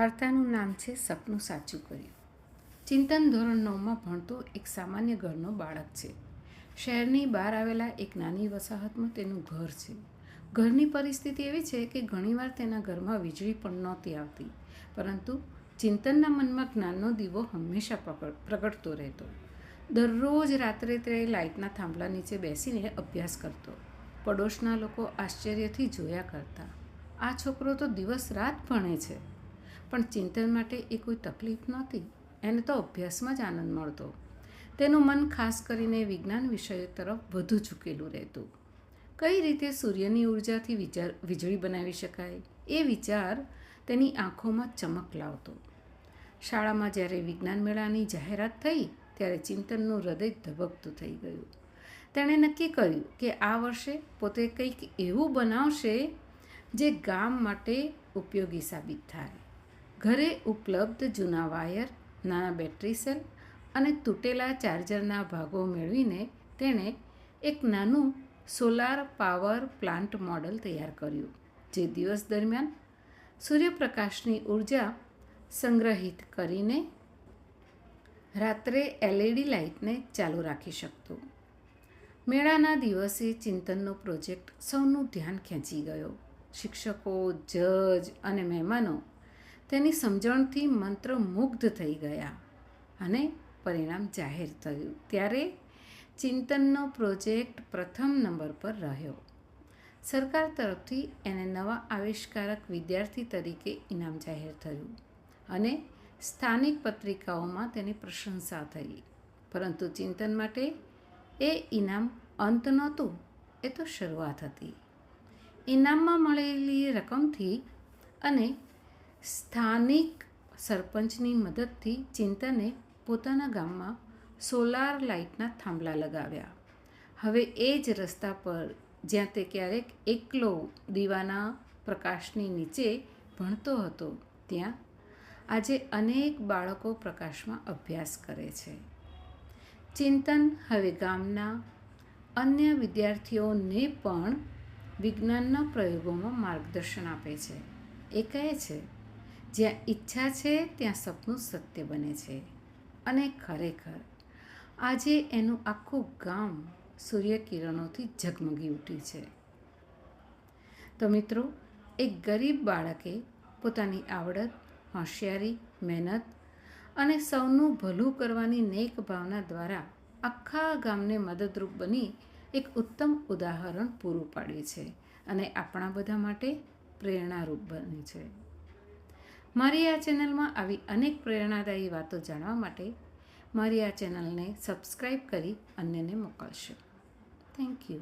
વાર્તાનું નામ છે સપનું સાચું કર્યું. ચિંતન ધોરણ નવમાં ભણતો એક સામાન્ય ઘરનો બાળક છે. શહેરની બહાર આવેલા એક નાની વસાહતમાં તેનું ઘર છે. ઘરની પરિસ્થિતિ એવી છે કે ઘણીવાર તેના ઘરમાં વીજળી પણ નહોતી આવતી, પરંતુ ચિંતનના મનમાં જ્ઞાનનો દીવો હંમેશા પ્રગટતો રહેતો. દરરોજ રાત્રે તે લાઇટના થાંભલા નીચે બેસીને અભ્યાસ કરતો. પડોશના લોકો આશ્ચર્યથી જોયા કરતા. આ છોકરો તો દિવસ રાત ભણે છે. પણ ચિંતન માટે એ કોઈ તકલીફ નહોતી. એને તો અભ્યાસમાં જ આનંદ મળતો. તેનું મન ખાસ કરીને વિજ્ઞાન વિષયો તરફ વધુ ઝૂકેલું રહેતું. કઈ રીતે સૂર્યની ઉર્જાથી વિચાર, વીજળી બનાવી શકાય? એ વિચાર તેની આંખોમાં ચમક લાવતો. શાળામાં જ્યારે વિજ્ઞાન મેળાની જાહેરાત થઈ, ત્યારે ચિંતનનું હૃદય ધબકતું થઈ ગયું. તેણે નક્કી કર્યું કે આ વર્ષે પોતે કંઈક એવું બનાવશે જે ગામ માટે ઉપયોગી સાબિત થાય. ઘરે ઉપલબ્ધ જૂના વાયર, નાના બેટરી સેલ અને તૂટેલા ચાર્જરના ભાગો મેળવીને તેણે એક નાનું સોલાર પાવર પ્લાન્ટ મોડલ તૈયાર કર્યું, જે દિવસ દરમિયાન સૂર્યપ્રકાશની ઊર્જા સંગ્રહિત કરીને રાત્રે એલઈડી લાઇટને ચાલુ રાખી શકતું. મેળાના દિવસે ચિંતનનો પ્રોજેક્ટ સૌનું ધ્યાન ખેંચી ગયો. શિક્ષકો, જજ અને મહેમાનો તેની સમજણથી મંત્રમુગ્ધ થઈ ગયા અને પરિણામ જાહેર થયું. ત્યારે ચિંતનનો પ્રોજેક્ટ પ્રથમ નંબર પર રહ્યો. સરકાર તરફથી એને નવા આવિષ્કારક વિદ્યાર્થી તરીકે ઇનામ જાહેર થયું અને સ્થાનિક પત્રિકાઓમાં તેની પ્રશંસા થઈ. પરંતુ ચિંતન માટે એ ઇનામ અંત નહોતું, એ તો શરૂઆત હતી. ઇનામમાં મળેલી રકમથી અને સ્થાનિક સરપંચની મદદથી ચિંતને પોતાના ગામમાં સોલાર લાઇટના થાંભલા લગાવ્યા. હવે એ જ રસ્તા પર જ્યાં તે ક્યારેક એકલો દીવાના પ્રકાશની નીચે ભણતો હતો, ત્યાં આજે અનેક બાળકો પ્રકાશમાં અભ્યાસ કરે છે. ચિંતન હવે ગામના અન્ય વિદ્યાર્થીઓને પણ વિજ્ઞાનના પ્રયોગોમાં માર્ગદર્શન આપે છે. એ કહે છે જ્યાં ઈચ્છા છે ત્યાં સપનું સત્ય બને છે. અને ખરેખર, આજે એનું આખું ગામ સૂર્યકિરણોથી ઝગમગી ઉઠી છે. તો મિત્રો, એક ગરીબ બાળકે પોતાની આવડત, હોશિયારી, મહેનત અને સૌનું ભલું કરવાની નેક ભાવના દ્વારા આખા ગામને મદદરૂપ બની એક ઉત્તમ ઉદાહરણ પૂરું પાડ્યું છે અને આપણા બધા માટે પ્રેરણારૂપ બને છે. મારી આ ચેનલમાં આવી અનેક પ્રેરણાદાયી વાતો જાણવા માટે મારી આ ચેનલને સબસ્ક્રાઈબ કરી અન્યને મોકલશો. Thank you